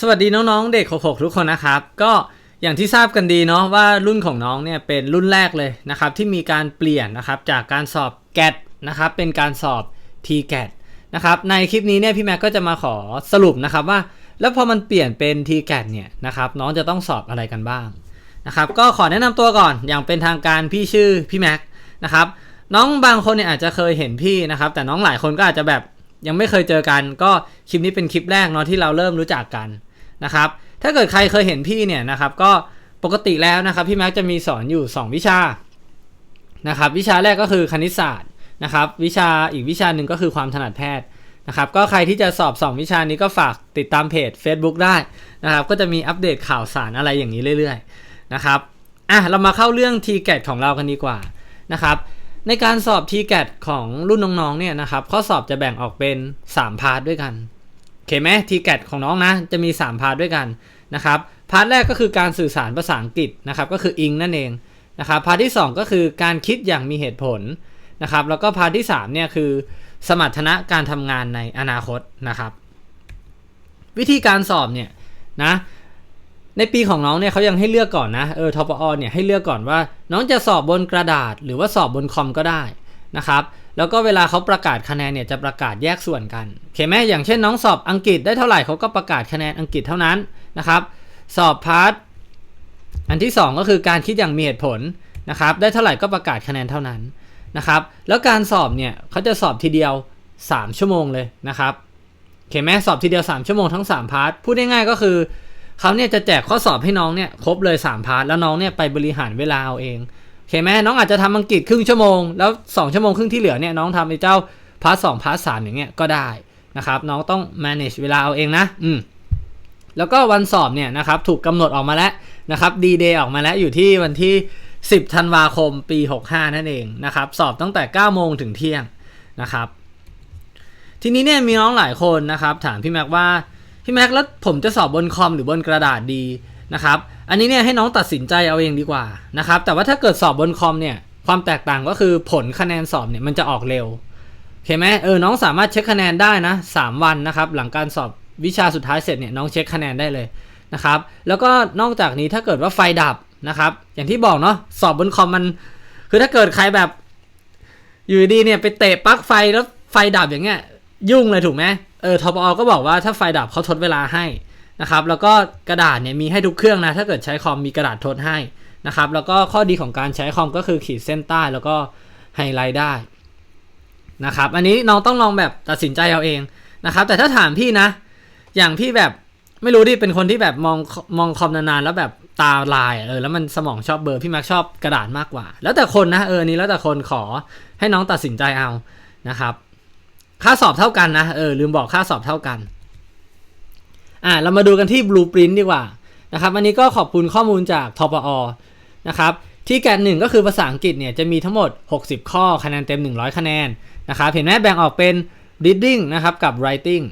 สวัสดีน้องๆเด็ก6 6ทุกคนนะครับ ก็อย่างที่ทราบกันดีเนาะว่ารุ่นของน้องเนี่ยเป็นรุ่นแรกเลยนะครับที่มีการเปลี่ยนนะครับจากการสอบ GAT นะครับเป็นการสอบ TGAT นะครับในคลิปนี้เนี่ยพี่แม็กก็จะมาขอสรุปนะครับว่า แล้วพอมันเปลี่ยนเป็น TGAT เนี่ยนะครับน้องจะต้องสอบอะไรกันบ้างนะครับก็ขอแนะนำตัวก่อนอย่างเป็นทางการพี่ชื่อพี่แม็กนะครับน้องบางคนเนี่ยอาจจะเคยเห็นพี่นะครับแต่น้องหลายคนก็อาจจะแบบ ยังไม่เคยเจอกัน ก็คลิปนี้เป็นคลิปแรกเนาะที่เราเริ่มรู้จักกันนะครับ ถ้าเกิดใครเคยเห็นพี่เนี่ยนะครับ ก็ปกติแล้วนะครับพี่แม็กจะมีสอนอยู่ 2 วิชานะครับ วิชาแรกก็คือคณิตศาสตร์นะครับ วิชาอีกวิชาหนึ่งก็คือความถนัดแพทย์นะครับ ก็ใครที่จะสอบ 2 วิชานี้ก็ฝากติดตามเพจ Facebook ได้นะครับ ก็จะมีอัปเดตข่าวสารอะไรอย่างนี้เรื่อย ๆ นะครับอะเรามาเข้าเรื่อง t g a t ของเรากันดีกว่านะครับ ในการสอบ t g a t ของรุ่นน้องๆเนี่ยนะครับ ข้อสอบจะแบ่งออกเป็น 3 พาร์ทด้วยกันโอเคไหมทีแกของน้องนะ จะมี 3 พาร์ทด้วยกันนะครับ พาร์ทแรกก็คือการสื่อสารภาษาอังกฤษนะครับ ก็คืออิงนั่นเองนะครับ พาร์ทที่ 2 ก็คือการคิดอย่างมีเหตุผลนะครับ แล้วก็พาร์ทที่3เนี่ยคือ สมรรถนะการทำงานในอนาคตนะครับ วิธีการสอบเนี่ยนะ ในปีของน้องเนี่ยเขายังให้เลือกก่อนนะเออทปอเนี่ยให้เลือกก่อนว่า น้องจะสอบบนกระดาษ หรือว่าสอบบนคอมก็ได้นะครับแล้วก็เวลาเขาประกาศคะแนนเนี่ยจะประกาศแยกส่วนกันโอเคไหมอย่างเช่นน้องสอบอังกฤษได้เท่าไหร่เขาก็ประกาศคะแนนอังกฤษเท่านั้นนะครับ สอบพาร์ทอันที่ 2 ก็คือการคิดอย่างมีเหตุผลนะครับ ได้เท่าไหร่ก็ประกาศคะแนนเท่านั้นนะครับ แล้วการสอบเนี่ยเขาจะสอบทีเดียว 3 ชั่วโมงเลยนะครับโอเคไหมสอบทีเดียว 3 ชั่วโมงทั้ง 3 พาร์ทพูดง่ายๆก็คือ เขาเนี่ยจะแจกข้อสอบให้น้องเนี่ยครบเลย3พาร์ทแล้วน้องเนี่ยไปบริหารเวลาเอาเองโอเคไหมน้องอาจจะทำอังกฤษครึ่งชั่วโมงแล้ว 2 ชั่วโมงครึ่งที่เหลือเนี่ยน้องทำไอ้เจ้าพาร์ทสองพาร์ทสามอย่างเงี้ยก็ได้นะครับน้องต้อง manage เวลาเอาเองนะอืมแล้วก็วันสอบเนี่ยนะครับถูกกำหนดออกมาแล้วนะครับดีเดย์ออกมาแล้วอยู่ที่วันที่ 10ธันวาคมปี 65 นั่นเองนะครับสอบตั้งแต่ 9 โมงถึงเที่ยงนะครับทีนี้เนี่ยมีน้องหลายคนนะครับถามพี่แม็กว่า พี่แม็กแล้วผมจะสอบบนคอมหรือบนกระดาษดีนะครับ อันนี้เนี่ยให้น้องตัดสินใจเอาเองดีกว่านะครับ แต่ว่าถ้าเกิดสอบบนคอมเนี่ยความแตกต่างก็คือผลคะแนนสอบเนี่ยมันจะออกเร็วโอเคไหมเออน้องสามารถเช็คคะแนนได้นะ3วันนะครับ หลังการสอบวิชาสุดท้ายเสร็จเนี่ยน้องเช็คคะแนนได้เลยนะครับ แล้วก็นอกจากนี้ถ้าเกิดว่าไฟดับนะครับ อย่างที่บอกเนาะสอบบนคอมมัน คือถ้าเกิดใครแบบ อยู่ดีเนี่ยไปเตะปลั๊กไฟแล้วไฟดับอย่างเงี้ยยุ่งเลยถูกไหม เออทปอก็บอกว่าถ้าไฟดับเขาทดเวลาให้นะครับ แล้วก็กระดาษเนี่ยมีให้ทุกเครื่องนะ ถ้าเกิดใช้คอมมีกระดาษทดให้นะครับ แล้วก็ข้อดีของการใช้คอมก็คือขีดเส้นใต้แล้วก็ไฮไลท์ได้นะครับ อันนี้น้องต้องลองแบบตัดสินใจเอาเองนะครับ แต่ถ้าถามพี่นะ อย่างพี่แบบไม่รู้ดิ เป็นคนที่แบบมองมองคอมนานๆแล้วแบบตาลายเออแล้วมันสมองชอบเบอร์พี่แม็กชอบกระดาษมากกว่า แล้วแต่คนนะเออนี้แล้วแต่คนขอให้น้องตัดสินใจเอานะครับ ค่าสอบเท่ากันนะ เออ ลืมบอกค่าสอบเท่ากัน อ่า เรามาดูกันที่บลูปรินต์ดีกว่านะครับ อันนี้ก็ขอบคุณข้อมูลจากทปอ นะครับ ที่แกนหนึ่งก็คือภาษาอังกฤษเนี่ยจะมีทั้งหมด 60 ข้อคะแนนเต็ม 100 คะแนนนะครับ เห็นไหมแบ่งออกเป็น reading นะครับกับ writing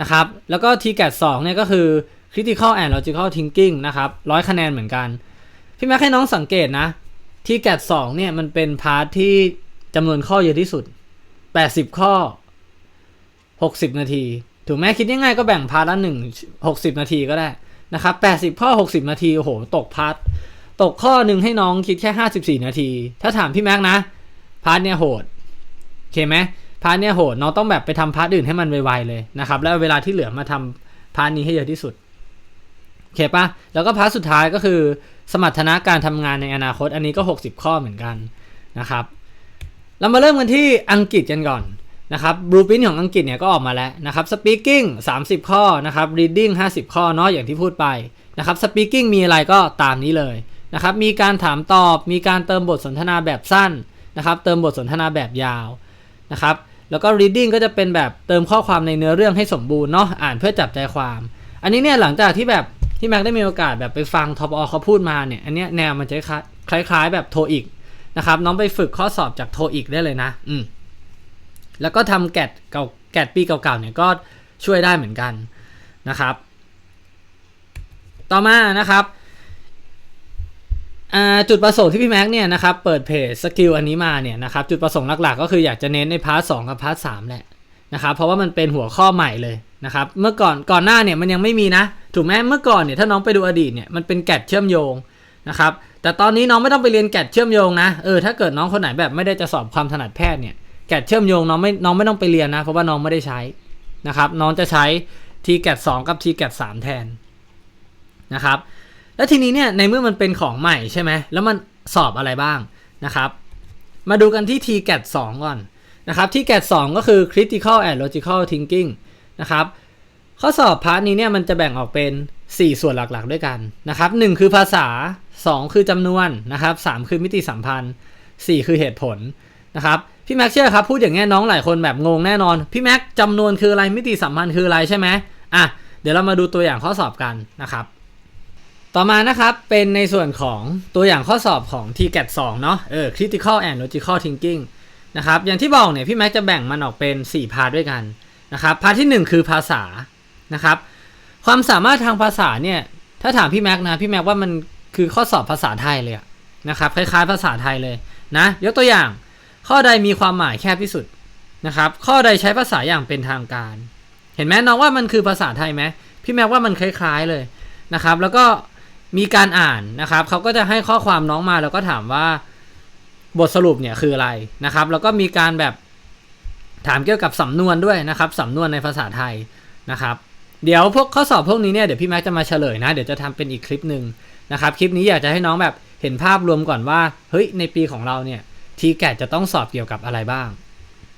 นะครับ แล้วก็ t g a t 2เนี่ยก็คือ critical and logical thinking นะครับ100คะแนนเหมือนกัน พี่แม็กให้น้องสังเกตนะ t g a t 2เนี่ยมันเป็นพาร์ทที่จำนวนข้อเยอะที่สุด 80 ข้อ 60 นาที ถูกไหมคิดง่ายๆก็แบ่งพาร์ทละ1 60นาทีก็ได้นะครับ80ข้อ60นาทีโอ้โหตกพาร์ทตกข้อหนึ่งให้น้องคิดแค่54นาที ถ้าถามพี่แม็กนะ พาร์ทเนี่ยโหดโอเคไหมพาร์ทเนี่ยโหดน้องต้องแบบไปทำพาร์ทอื่นให้มันไวๆเลยนะครับ แล้วเวลาที่เหลือมาทำพาร์ทนี้ให้เยอะที่สุดโอเคปะแล้วก็พาร์ทสุดท้ายก็คือ สมรรถนะการทำงานในอนาคต อันนี้ก็ 60 ข้อเหมือนกันนะครับเรามาเริ่มกันที่อังกฤษกันก่อน นะครับบลูพินของอังกฤษเนี่ยก็ออกมาแล้วนะครับ speaking 30 ข้อนะครับ reading 50 ข้อเนาะอย่างที่พูดไปนะครับ speaking มีอะไรก็ตามนี้เลยนะครับมีการถามตอบ มีการเติมบทสนทนาแบบสั้นนะครับเติมบทสนทนาแบบยาวนะครับแล้วก็ reading ก็จะเป็นแบบเติมข้อความในเนื้อเรื่องให้สมบูรณ์เนาะอ่านเพื่อจับใจความ อันนี้เนี่ยหลังจากที่แบบที่แม็กได้มีโอกาสแบบไปฟังทอปอเขาพูดมาเนี่ยอันนี้แนวมันจะคล้ายๆแบบโทอีกนะครับน้องไปฝึกข้อสอบจากโทอีกได้เลยนะอืม แล้วก็ทำแกดเก่าแกดปีเก่าๆเนี่ยก็ช่วยได้เหมือนกันนะครับ ต่อมานะครับจุดประสงค์ที่พี่แม็กเนี่ยนะครับเปิดเพจสกิลอันนี้มาเนี่ยนะครับจุดประสงค์หลักๆ ก็คืออยากจะเน้นในพาร์ทสกับพาร์ทสแหละนะครับเพราะว่ามันเป็นหัวข้อใหม่เลยนะครับเมื่อก่อนก่อนหน้าเนี่ยมันยังไม่มีนะถูกไหมเมื่อก่อนเนี่ยถ้าน้องไปดูอดีตเนี่ยมันเป็นแกดเชื่อมโยงนะครับแต่ตอนนี้น้องไม่ต้องไปเรียนแกดเชื่อมโยงนะเออถ้าเกิดน้องคนไหนแบบไม่ได้จะสอบความถนัดแพทย์เนี่ย แกดเชื่อมโยงน้องไม่น้องไม่ต้องไปเรียนนะเพราะว่าน้องไม่ได้ใช้นะครับ น้องจะใช้ทีแกดสกับทีแกดสแทนนะครับ แล้วทีนี้เนี่ยในเมื่อมันเป็นของใหม่ใช่ไหมแล้วมันสอบอะไรบ้างนะครับ มาดูกันที่ t g a t 2 ก่อนนะครับ t g a t 2 ก็คือ critical and logical thinking นะครับข้อสอบพาร์ทนี้เนี่ยมันจะแบ่งออกเป็น 4 ส่วนหลักๆด้วยกันนะครับ1คือภาษา 2 คือจำนวนนะครับ3คือมิติสัมพันธ์ 4 คือเหตุผลนะครับ พี่แม็กเชื่อครับพูดอย่างนี้น้องหลายคนแบบงงแน่นอน พี่แม็กจำนวนคืออะไรมิติสัมพันธ์คืออะไรใช่ไหมอะเดี๋ยวเรามาดูตัวอย่างข้อสอบกันนะครับ ต่อมานะครับเป็นในส่วนของตัวอย่างข้อสอบของ t g a t 2เนาะเออ critical and logical thinking นะครับอย่างที่บอกเนี่ยพี่แม็กจะแบ่งมันออกเป็น 4 พาร์ทด้วยกันนะครับพาร์ทที่ 1 คือภาษานะครับความสามารถทางภาษาเนี่ยถ้าถามพี่แม็กนะพี่แม็กว่ามันคือข้อสอบภาษาไทยเลยนะครับคล้ายๆ ภาษาไทยเลยนะยกตัวอย่าง ข้อใดมีความหมายแคบที่สุดนะครับ ข้อใดใช้ภาษาอย่างเป็นทางการ เห็นไหมน้องว่ามันคือภาษาไทยไหมพี่แม็กว่ามันคล้ายๆเลยนะครับ แล้วก็มีการอ่านนะครับเขาก็จะให้ข้อความน้องมาแล้วก็ถามว่าบทสรุปเนี่ยคืออะไรนะครับ แล้วก็มีการแบบถามเกี่ยวกับสำนวนด้วยนะครับสำนวนในภาษาไทยนะครับ เดี๋ยวพวกข้อสอบพวกนี้เนี่ยเดี๋ยวพี่แม็กจะมาเฉลยนะเดี๋ยวจะทำเป็นอีกคลิปหนึ่งนะครับ คลิปนี้อยากจะให้น้องแบบเห็นภาพรวมก่อนว่าเฮ้ยในปีของเราเนี่ย ทีแกจะต้องสอบเกี่ยวกับอะไรบ้าง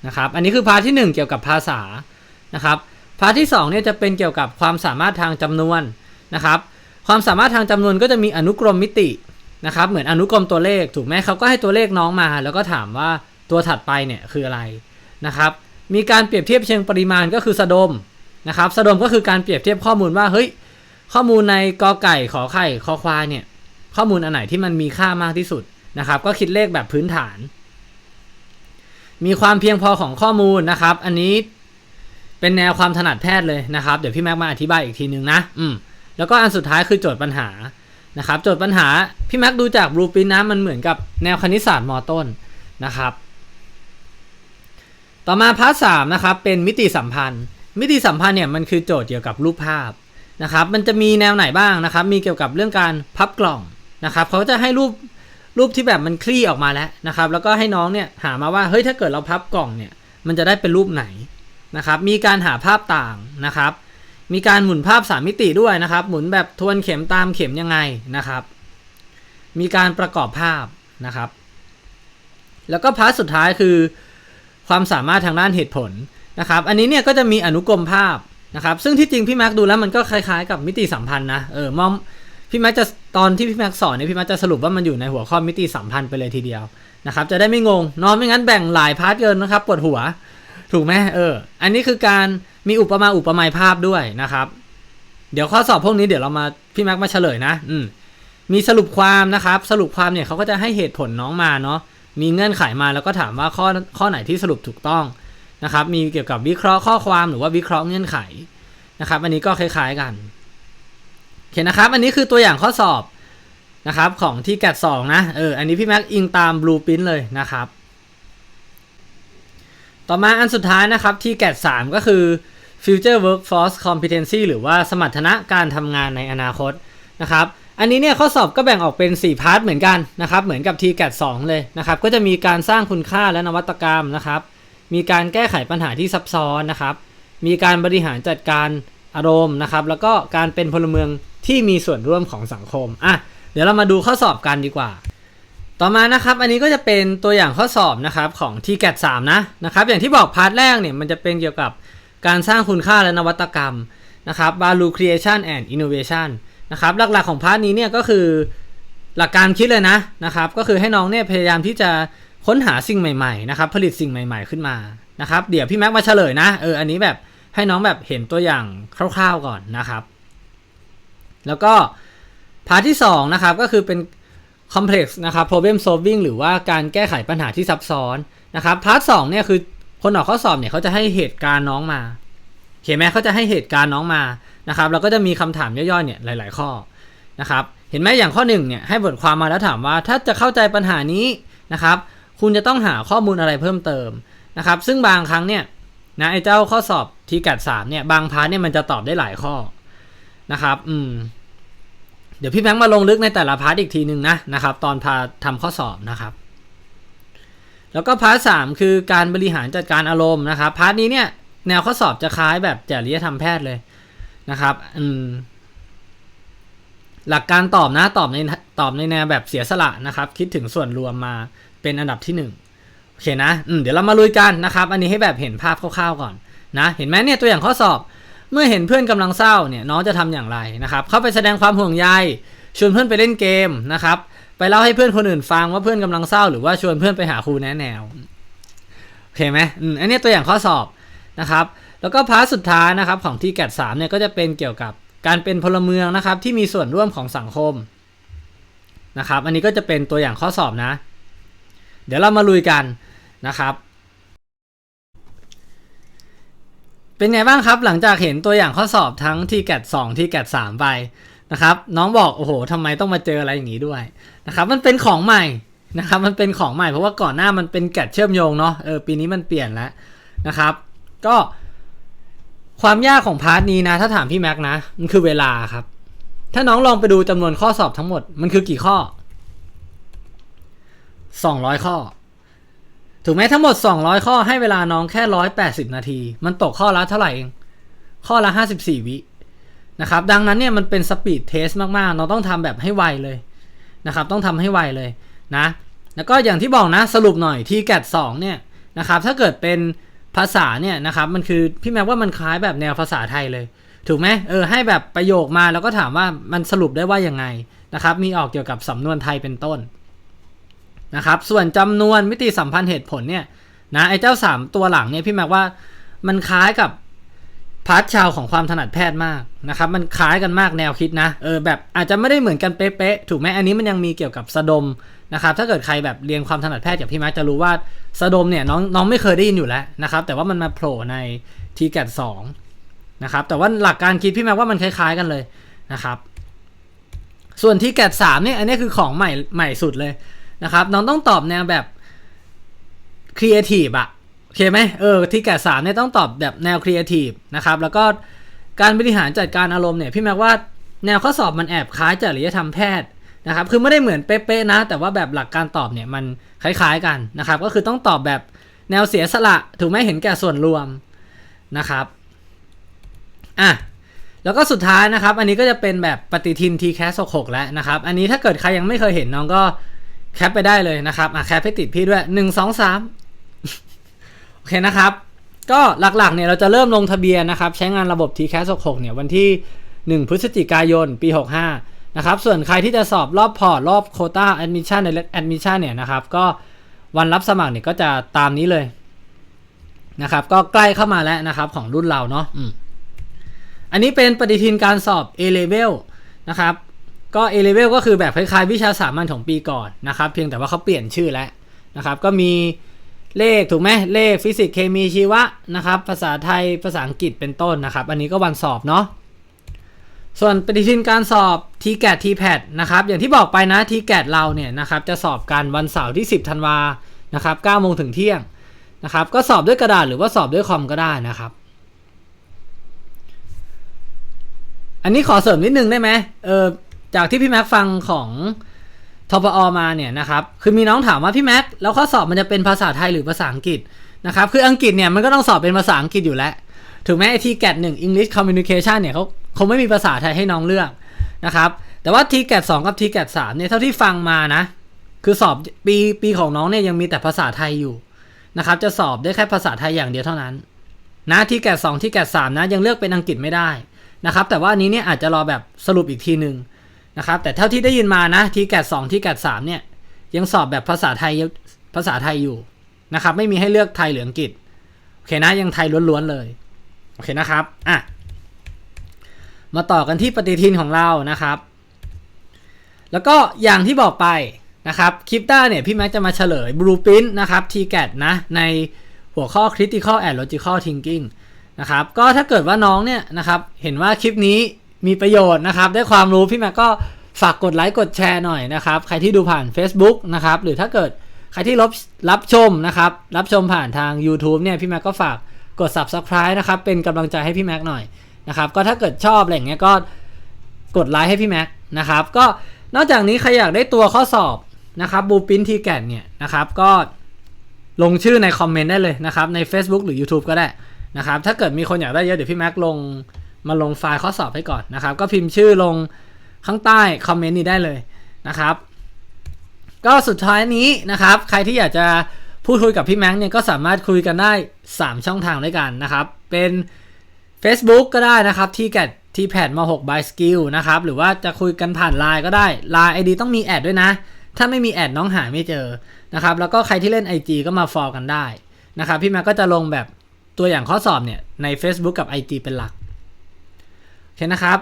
นะครับ อันนี้คือพาร์ทที่ 1 เกี่ยวกับภาษานะครับ พาร์ทที่2เนี่ยจะเป็นเกี่ยวกับความสามารถทางจำนวนนะครับ ความสามารถทางจำนวนก็จะมีอนุกรมมิตินะครับ เหมือนอนุกรมตัวเลขถูกไหมเขาก็ให้ตัวเลขน้องมา แล้วก็ถามว่าตัวถัดไปเนี่ยคืออะไรนะครับ มีการเปรียบเทียบเชิงปริมาณก็คือสะดมนะครับสะดมก็คือการเปรียบเทียบข้อมูลว่าเฮ้ยข้อมูลในกอไก่ขอไข่คอควายเนี่ยข้อมูลอันไหนที่มันมีค่ามากที่สุด นะครับ ก็คิดเลขแบบพื้นฐาน มีความเพียงพอของข้อมูลนะครับ อันนี้เป็นแนวความถนัดแพทย์เลยนะครับ เดี๋ยวพี่แม็กมาอธิบายอีกทีนึงนะ อืม แล้วก็อันสุดท้ายคือโจทย์ปัญหานะครับ โจทย์ปัญหาพี่แม็กดูจากบลูปินนะมันเหมือนกับแนวคณิตศาสตร์มอต้นนะครับ ต่อมาพาร์ทสามนะครับเป็นมิติสัมพันธ์ มิติสัมพันธ์เนี่ยมันคือโจทย์เกี่ยวกับรูปภาพนะครับ มันจะมีแนวไหนบ้างนะครับ มีเกี่ยวกับเรื่องการพับกล่องนะครับเขาจะให้รูป รูปที่แบบมันคลี่ออกมาแล้วนะครับ แล้วก็ให้น้องเนี่ยหามาว่าเฮ้ยถ้าเกิดเราพับกล่องเนี่ยมันจะได้เป็นรูปไหนนะครับ มีการหาภาพต่างนะครับ มีการหมุนภาพสามมิติด้วยนะครับ หมุนแบบทวนเข็มตามเข็มยังไงนะครับ มีการประกอบภาพนะครับ แล้วก็พาร์ทสุดท้ายคือ ความสามารถทางด้านเหตุผลนะครับ อันนี้เนี่ยก็จะมีอนุกรมภาพนะครับ ซึ่งที่จริงพี่แม็กดูแล้วมันก็คล้ายๆ กับมิติสัมพันธ์นะ เออมองพี่แม็กจะ ตอนที่พี่แม็กสอนเนี่ยพี่แม็กจะสรุปว่ามันอยู่ในหัวข้อมิติสัมพันธ์ไปเลยทีเดียวนะครับจะได้ไม่งงนอนไม่งั้นแบ่งหลายพาร์ทเกินนะครับปวดหัว ถูกไหมเออ อันนี้คือการมีอุปมาอุปไมยภาพด้วยนะครับ เดี๋ยวข้อสอบพวกนี้เดี๋ยวเรามาพี่แม็กมาเฉลยนะอืมมีสรุปความนะครับ สรุปความเนี่ยเขาก็จะให้เหตุผลน้องมาเนาะมีเงื่อนไขมาแล้วก็ถามว่าข้อข้อไหนที่สรุปถูกต้องนะครับ มีเกี่ยวกับวิเคราะห์ข้อความหรือว่าวิเคราะห์เงื่อนไขนะครับ อันนี้ก็คล้าย ๆกัน เคนะครับ อันนี้คือตัวอย่างข้อสอบนะครับของที่แกดสองนะ เออ อันนี้พี่แม็กอิงตามบลูพิ้นเลยนะครับ ต่อมาอันสุดท้ายนะครับที่แกดสามก็คือ Future Workforce Competency หรือว่าสมรรถนะการทำงานในอนาคตนะครับ อันนี้เนี่ยข้อสอบก็แบ่งออกเป็น 4 พาร์ทเหมือนกันนะครับ เหมือนกับ t g a t 2เลยนะครับ ก็จะมีการสร้างคุณค่าและนวัตกรรมนะครับ มีการแก้ไขปัญหาที่ซับซ้อนนะครับ มีการบริหารจัดการ อารมณ์นะครับ แล้วก็การเป็นพลเมืองที่มีส่วนร่วมของสังคมอะเดี๋ยวเรามาดูข้อสอบกันดีกว่า ต่อมานะครับ อันนี้ก็จะเป็นตัวอย่างข้อสอบนะครับของ t g a t 3นะนะครับ อย่างที่บอกพาร์ทแรกเนี่ยมันจะเป็นเกี่ยวกับการสร้างคุณค่าและนวัตกรรมนะครับ value creation and innovation นะครับหลักๆของพาร์ทนี้เนี่ยก็คือหลักการคิดเลยนะนะครับ ก็คือให้น้องเนี่ยพยายามที่จะค้นหาสิ่งใหม่ๆนะครับ ผลิตสิ่งใหม่ ๆขึ้นมานะครับ เดี๋ยวพี่แม็กมาเฉลยนะเอออันนี้แบบ ให้น้องแบบเห็นตัวอย่างคร่าวๆก่อนนะครับ แล้วก็พาร์ทที่2นะครับก็คือเป็น complex นะครับ problem solving หรือว่าการแก้ไขปัญหาที่ซับซ้อนนะครับพาร์ทสเนี่ยคือคนออกข้อสอบเนี่ยเขาจะให้เหตุการณ์น้องมาเห็นไหมเขาจะให้เหตุการณ์น้องมานะครับแล้วก็จะมีคำถามย่อยๆเนี่ยหลาย ๆ ข้อนะครับเห็นไหมอย่างข้อหนึ่งเนี่ยให้บทความมาแล้วถามว่าถ้าจะเข้าใจปัญหานี้นะครับ คุณจะต้องหาข้อมูลอะไรเพิ่มเติมนะครับ ซึ่งบางครั้งเนี่ยนะไอ้เจ้าข้อสอบ ที่กัดสามเนี่ยบางพาร์ทเนี่ยมันจะตอบได้หลายข้อนะครับ อืม เดี๋ยวพี่แบงค์มาลงลึกในแต่ละพาร์ทอีกทีหนึ่งนะนะครับ ตอนพาทำข้อสอบนะครับ แล้วก็พาร์ทสามคือการบริหารจัดการอารมณ์นะครับพาร์ทนี้เนี่ยแนวข้อสอบจะคล้ายแบบจริยธรรมแพทย์เลยนะครับ อืม หลักการตอบนะตอบในตอบในแนวแบบเสียสละนะครับ คิดถึงส่วนรวมมาเป็นอันดับที่หนึ่งโอเคนะ อืมเดี๋ยวเรามาลุยกันนะครับ อันนี้ให้แบบเห็นภาพคร่าวๆก่อน นะเห็นไหมเนี่ยตัวอย่างข้อสอบ เมื่อเห็นเพื่อนกำลังเศร้าเนี่ยน้องจะทำอย่างไรนะครับเข้าไปแสดงความห่วงใยชวนเพื่อนไปเล่นเกมนะครับไปเล่าให้เพื่อนคนอื่นฟังว่าเพื่อนกำลังเศร้า หรือว่าชวนเพื่อนไปหาครูแนะแนวโอเคไหมอืมอันนี้ตัวอย่างข้อสอบนะครับแล้วก็พาร์ทสุดท้ายนะครับของที่แกดสามเนี่ยก็จะเป็นเกี่ยวกับการเป็นพลเมืองนะครับที่มีส่วนร่วมของสังคมนะครับอันนี้ก็จะเป็นตัวอย่างข้อสอบนะ เดี๋ยวเรามาลุยกันนะครับ เป็นไงบ้างครับหลังจากเห็นตัวอย่างข้อสอบทั้งที่แกดสองที่แกดสามไปนะครับน้องบอกโอ้โหทำไมต้องมาเจออะไรอย่างนี้ด้วยนะครับมันเป็นของใหม่นะครับมันเป็นของใหม่เพราะว่าก่อนหน้ามันเป็นแกดเชื่อมโยงเนาะเออปีนี้มันเปลี่ยนแล้วนะครับ ก็ความยากของพาร์ทนี้นะ ถ้าถามพี่แม็กนะ มันคือเวลาครับ ถ้าน้องลองไปดูจำนวนข้อสอบทั้งหมดมันคือกี่ข้อ 200 ข้อ ถูกไหมทั้งหมด 200 ข้อให้เวลาน้องแค่ 180 นาที มันตกข้อละเท่าไหร่เอง ข้อละ 54 วินะครับ ดังนั้นเนี่ยมันเป็นสปีดเทสมากๆ เราต้องทำแบบให้ไวเลยนะครับ ต้องทำให้ไวเลยนะ แล้วก็อย่างที่บอกนะสรุปหน่อยที่แกด2เนี่ยนะครับ ถ้าเกิดเป็นภาษาเนี่ยนะครับ มันคือพี่แม็กว่ามันคล้ายแบบแนวภาษาไทยเลย ถูกไหมเออให้แบบประโยคมาแล้วก็ถามว่ามันสรุปได้ว่ายังไงนะครับ มีออกเกี่ยวกับสำนวนไทยเป็นต้น นะครับ ส่วนจำนวนมิติสัมพันธ์เหตุผลเนี่ยนะไอ้เจ้า 3 ตัวหลังเนี่ยพี่แม็กว่ามันคล้ายกับพาร์ทชาวของความถนัดแพทย์มากนะครับ มันคล้ายกันมากแนวคิดนะเออแบบอาจจะไม่ได้เหมือนกันเป๊ะๆถูกไหมอันนี้มันยังมีเกี่ยวกับสะดมนะครับถ้าเกิดใครแบบเรียนความถนัดแพทย์จากพี่แม็กจะรู้ว่าสะดมเนี่ยน้องน้องไม่เคยได้ยินอยู่แล้วนะครับ แต่ว่ามันมาโผล่ในทีแกดสองนะครับแต่ว่าหลักการคิดพี่แม็กว่ามันคล้ายๆกันเลยนะครับ ส่วนทีแกดสามเนี่ยอันนี้คือของใหม่ใหม่สุดเลย นะครับน้องต้องตอบแนวแบบครีเอทีฟอะโอเคไหมเออที่แกะสามเนี่ยต้องตอบแบบแนวครีเอทีฟนะครับแล้วก็การบริหารจัดการอารมณ์เนี่ยพี่แม็กว่าแนวข้อสอบมันแอบคล้ายจริยธรรมแพทย์นะครับคือไม่ได้เหมือนเป๊ะๆนะ แต่ว่าแบบหลักการตอบเนี่ยมันคล้ายๆกันนะครับ ก็คือต้องตอบแบบแนวเสียสละถูกไหมเห็นแก่ส่วนรวมนะครับอะแล้วก็สุดท้ายนะครับ อันนี้ก็จะเป็นแบบปฏิทินทีแคสหกแล้วนะครับ อันนี้ถ้าเกิดใครยังไม่เคยเห็นน้องก็ แคปไปได้เลยนะครับอะแคปให้ติดพี่ด้วยหนึ่งสองสามโอเคนะครับ ก็หลักๆเนี่ยเราจะเริ่มลงทะเบียนนะครับ ใช้งานระบบ t c a s 66เนี่ยวันที่ 1 พฤศจิกายน ปี 65 นะครับ ส่วนใครที่จะสอบรอบพอร์ต รอบโคต้าแอดมิชชั่นในแอดมิชชั่นเนี่ยนะครับ ก็วันรับสมัครเนี่ยก็จะตามนี้เลยนะครับ ก็ใกล้เข้ามาแล้วนะครับของรุ่นเราเนาะอันนี้เป็นปฏิทินการสอบ A level นะครับ ก็ A level ก็คือแบบคล้ายๆวิชาสามัญของปีก่อนนะครับ เพียงแต่ว่าเขาเปลี่ยนชื่อแล้วนะครับ ก็มีเลขถูกไหมเลขฟิสิกส์เคมีชีวะนะครับ ภาษาไทยภาษาอังกฤษเป็นต้นนะครับ อันนี้ก็วันสอบเนาะส่วนปฏิทินการสอบ t g a t t p a t นะครับ อย่างที่บอกไปนะ t g a t เราเนี่ยนะครับจะสอบกันวันเสาร์ที่ 10ธันวานะครับ9โมงถึงเที่ยงนะครับก็สอบด้วยกระดาษหรือว่าสอบด้วยคอมก็ได้นะครับ อันนี้ขอเสริมนิดนึงได้ไหมเออ จากที่พี่แม็กฟังของทปอมาเนี่ยนะครับคือมีน้องถามว่าพี่แม็กแล้วข้อสอบมันจะเป็นภาษาไทยหรือภาษาอังกฤษนะครับคืออังกฤษเนี่ยมันก็ต้องสอบเป็นภาษาอังกฤษอยู่แล้วถูกไหมไอทีแกดหนึ่ง English Communication เนี่ยเขาคงไม่มีภาษาไทยให้น้องเลือกนะครับแต่ว่าทีแกดสองกับทีแกดสามเนี่ยเท่าที่ฟังมานะคือสอบปีปีของน้องเนี่ยยังมีแต่ภาษาไทยอยู่นะครับจะสอบได้แค่ภาษาไทยอย่างเดียวเท่านั้นนะทีแกดสองทีแกดสามนะยังเลือกเป็นอังกฤษไม่ได้นะครับแต่ว่านี้เนี่ยอาจจะรอแบบสรุปอีกทีหนึ่ง นะครับ แต่เท่าที่ได้ยินมานะทีแกดสองทีแกดสามเนี่ย ยังสอบแบบภาษาไทยภาษาไทยอยู่นะครับ ไม่มีให้เลือกไทยหรืออังกฤษโอเคนะยังไทยล้วนๆเลยโอเคนะครับอะมาต่อกันที่ปฏิทินของเรานะครับ แล้วก็อย่างที่บอกไปนะครับคลิปต้าเนี่ยพี่แม็กจะมาเฉลย Blueprint นะครับ t g a t นะในหัวข้อ Critical and Logical Thinking นะครับก็ถ้าเกิดว่าน้องเนี่ยนะครับเห็นว่าคลิปนี้ มีประโยชน์นะครับ ได้ความรู้พี่แม็กก็ฝากกดไลค์กดแชร์หน่อยนะครับ ใครที่ดูผ่าน Facebook นะครับ หรือถ้าเกิดใครที่รับรับชมนะครับ รับชมผ่านทาง YouTube เนี่ยพี่แม็กก็ฝากกด Subscribe นะครับ เป็นกำลังใจให้พี่แม็กหน่อยนะครับ ก็ถ้าเกิดชอบอะไรเงี้ยก็กดไลค์ให้พี่แม็กนะครับ ก็นอกจากนี้ใครอยากได้ตัวข้อสอบนะครับบูปินทีแกนเนี่ยนะครับก็ลงชื่อในคอมเมนต์ได้เลยนะครับ ใน Facebook หรือ YouTube ก็ได้นะครับ ถ้าเกิดมีคนอยากได้เยอะเดี๋ยวพี่แม็กลง มาลงไฟล์ข้อสอบให้ก่อนนะครับ ก็พิมพ์ชื่อลงข้างใต้คอมเมนต์นี้ได้เลยนะครับ ก็สุดท้ายนี้นะครับ ใครที่อยากจะพูดคุยกับพี่แม็กเนี่ยก็สามารถคุยกันได้ 3 ช่องทางด้วยกันนะครับ เป็น Facebook ก็ได้นะครับที่แกดที่แพดม6 by skill นะครับ หรือว่าจะคุยกันผ่าน Line ก็ได้ Line ID ต้องมีแอดด้วยนะ ถ้าไม่มีแอดน้องหาไม่เจอนะครับ แล้วก็ใครที่เล่น IG ก็มาฟอลกันได้นะครับ พี่แม็กก็จะลงแบบตัวอย่างข้อสอบเนี่ยใน Facebook กับ IG เป็นหลัก เคนะครับ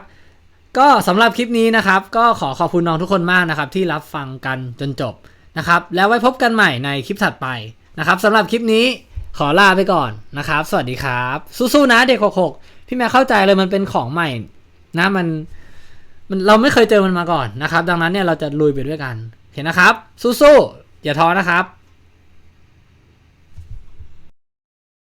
ก็สำหรับคลิปนี้นะครับ ก็ขอขอบคุณน้องทุกคนมากนะครับ ที่รับฟังกันจนจบนะครับ แล้วไว้พบกันใหม่ในคลิปถัดไปนะครับสำหรับคลิปนี้ขอลาไปก่อนนะครับ สวัสดีครับ สู้ๆนะเด็ก66พี่แม่เข้าใจเลยมันเป็นของใหม่ นะมันมันเราไม่เคยเจอมันมาก่อนนะครับ ดังนั้นเนี่ยเราจะลุยไปด้วยกันโอเคนะครับ สู้ๆอย่าท้อนะครับ